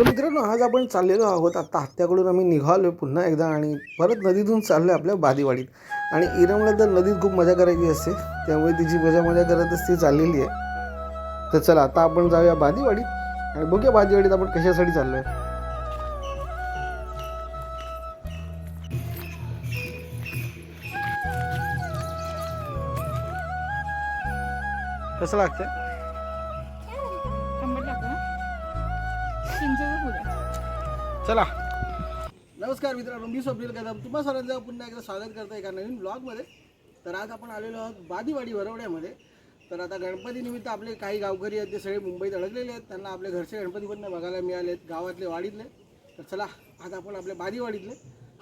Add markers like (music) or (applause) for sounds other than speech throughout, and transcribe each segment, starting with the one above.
तर मित्रांनो आज आपण चाललेलो आहोत. आता हत्याकडून आम्ही निघालो पुन्हा एकदा आणि परत नदीतून चाललो आपल्या बादीवाडीत. आणि इरमला तर नदीत खूप मजा करायची असते. त्यामुळे तिची मजा मजा करतच ती चाललेली आहे. तर चला आता आपण जाऊया बादीवाडीत. आणि बघूया बादीवाडीत आपण कशासाठी चाललो आहे कसं लागतं चला. नमस्कार मित्रांनो मी स्वप्नील कदम. तुम्हा सर्वांचं पुन्हा एकदा स्वागत करतो एका नवीन ब्लॉगमध्ये तर आज आपण आलेलो आहोत बादीवाडी वरवड्यामध्ये. तर आता गणपती निमित्त आपले काही गावकरी आहेत ते सगळे मुंबईत अडकलेले आहेत. त्यांना आपले घरचे गणपती पण बघायला मिळाले आहेत गावातले वाडीतले. तर चला आज आपण आपल्या बादीवाडीतले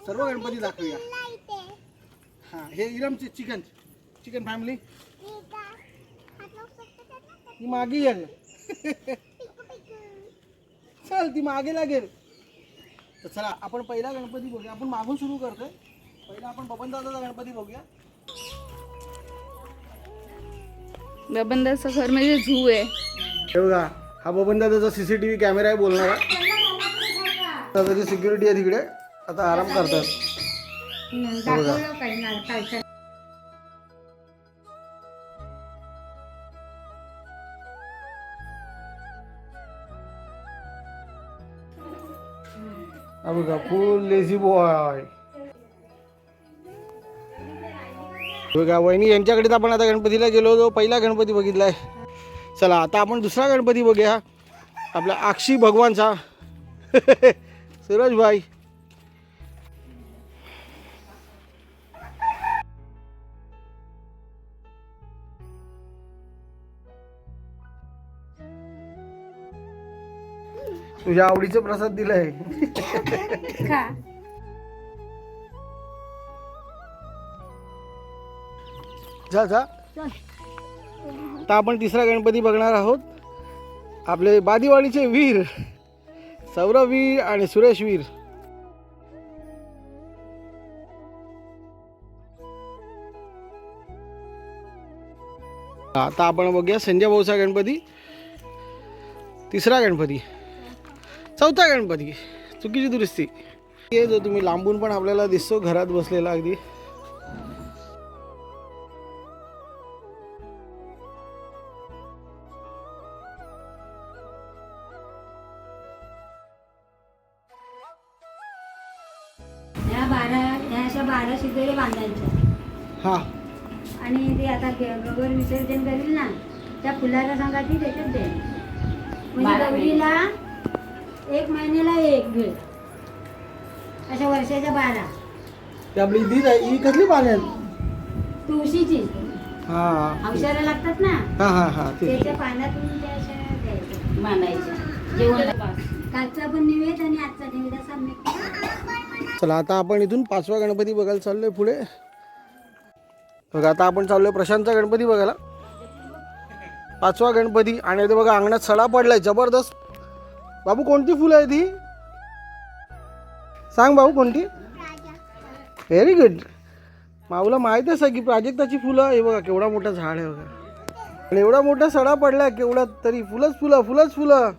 सर्व गणपती दाखवूया. हां हे इरमचे चिकन. Chicken family. मागे आहे. (laughs) चल ती मागे लागेल. तर चला आपण पहिला गणपती बघूया. आपण मागून सुरू करतोय. पहिला आपण बबन दादाचा गणपती बघूया. बबनदाचं घर म्हणजे झू आहे. हे बघा हा बबन दादाचा सीसीटीव्ही कॅमेरा आहे बोलणारा. दादाची सिक्युरिटी आहे तिकडे आता आराम करतात. हे बघा. बघा फुल लेझी बॉय बघा वहिनी यांच्याकडे आपण आता गणपतीला गेलो होतो पहिला गणपती बघितलाय. चला आता आपण दुसरा गणपती बघूया. आपल्या अक्षी भगवानचा. (laughs) सूरजभाई. तुझ्या आवडीचा प्रसाद दिलाय. जा जा. आता आपण तिसरा गणपती बघणार आहोत. आपले बादीवाडीचे वीर सौरव वीर आणि सुरेश वीर आता आपण बघूया संजय भाऊचा गणपती. तिसरा गणपती. चौथा गणपती. चुकीची दुरुस्ती. हे जो तुम्ही लांबून पण आपल्याला दिसतो घरात बसलेला अगदी. ह्या बारा ह्या अशा बारा शिदोरी बांधायच्या. हा. आणि ते आता ग- गवर विसर्जन करील ना त्या फुलाला सांगा ती त्याच्यात दे म्हणजे गौरीला एक महिन्याला एक भेट अशा वर्षाच्या बारा. ते आपली ही कसली पाण्यात तुळशीची. हा. लागतात ना? हा हा हा ते त्याच्या पानातून त्या अशा द्यायच्या. बांधायच्या. जेवण कालचा पण निवेद आणि आजचा निवेद असा mix. चला आता आपण इथून पाचवा गणपती बघायला चाललोय पुढे. बघा आता आपण चाललोय प्रशांतचा गणपती बघायला. पाचवा गणपती आणि ते बघा अंगणात सडा पडलाय. जबरदस्त. बाबू कोणती फुलं आहे ती सांग भाऊ कोणती? व्हेरी गुड माऊला माहीत आहे की प्राजक्ताची फुलं. हे बघा केवढा मोठा झाड आहे बघा. एवढा मोठा सडा पडला केवढा तरी. फुलंच फुलं फुलंच फुलं.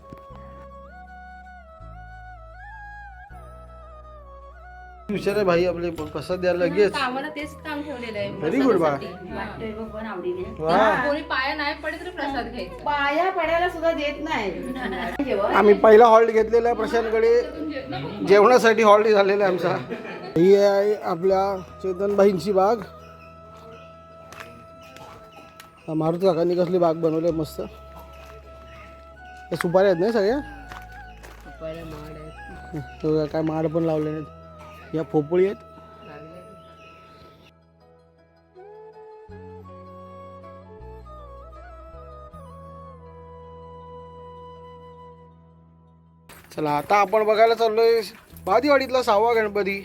विचार आहे भाई आपले प्रसाद द्यायला लगेच. आम्हाला तेच काम ठेवलेलं आहे. व्हेरी गुड बा. कोणी पाया नाही पडे तरी प्रसाद घ्यायचा. पाया पडायला सुद्धा देत नाही. आम्ही पहिला हॉल्ट घेतलेला आहे प्रशांतकडे. जेवणासाठी हॉल्ट झालेला आहे आमचा. ही आहे आपल्या चेतनबाईंची बाग. हा मारुती काकांनी कसली बाग बनवली आहे मस्त. सुपाऱ्या आहेत नाही सगळ्या? काय माड पण लावले नाहीत या पोपळी आहेत. चला आता आपण बघायला चाललोय भादीवाडीतला सहावा गणपती.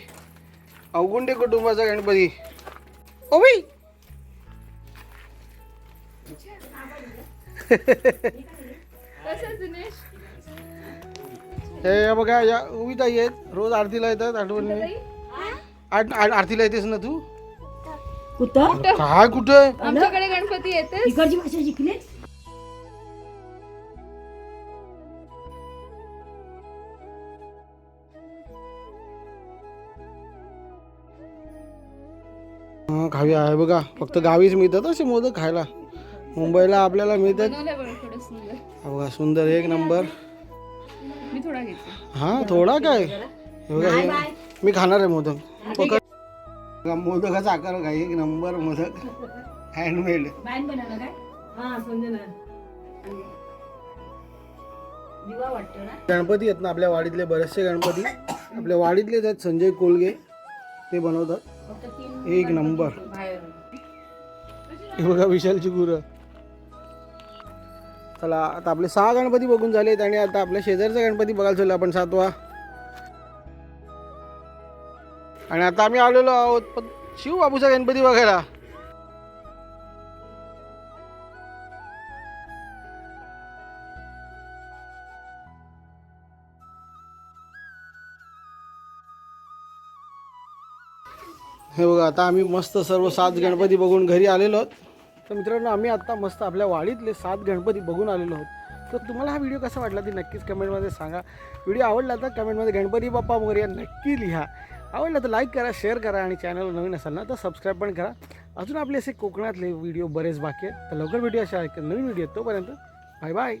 अवगुंडे कुटुंबाचा गणपती. ओ भाई दिनेश? हे बघा या ताई आहेत. रोज आरतीला येतात आठवणी आठ आठ- आरतीला येतेस ना तू? कुठं? काय कुठे? आमच्याकडे गणपती येते इकडची भाषा हा, खावी आहे बघा. फक्त गावीच मिळतात असे मोदक खायला. मुंबईला आपल्याला मिळतात. सुंदर. एक नंबर. थोडा घेते. हां थोडा काय? हे बघा हे मी खाणार आहे मोदक. पकड बघा, मोदकाचा आकार बघा एक नंबर मोदक. हँडमेड बाईन बनवलं काय? हा समजलं दिवा वाटतो ना? गणपती आहेत ना आपल्या वाडीतले बरेचसे गणपती. आपल्या वाडीतलेच आहेत संजय कोलगे. ते बनवतात. फक्त तीन एक नंबर. बाहेर हे बघा विशालची गुरं. चला आता आपले सहा गणपती बघून झालेत आणि आता आपल्या शेजारचा गणपती बघायला चाललो आपण सातवा. आणि आता आम्ही आलेलो आहोत पण शिव बाबूचा गणपती बघायला. हे बघा आता आम्ही मस्त सर्व सात गणपती बघून घरी आलेलो आहोत. तर मित्रांनो आम्ही आत्ता मस्त आपल्या वाडीतले सात गणपती बघून आलेलो आहोत. तर तुम्हाला हा व्हिडिओ कसा वाटला ते नक्कीच कमेंटमध्ये सांगा. व्हिडिओ आवडला तर कमेंटमध्ये गणपती बाप्पा वगैरे नक्की लिहा. आवडला तर लाईक करा शेअर करा आणि चॅनल नवीन असाल ना तर सबस्क्राईब पण करा. अजून आपले असे कोकणातले व्हिडिओ बरेच बाकी आहेत. तर लवकर व्हिडिओ अशा नवीन व्हिडिओ तोपर्यंत. Bye bye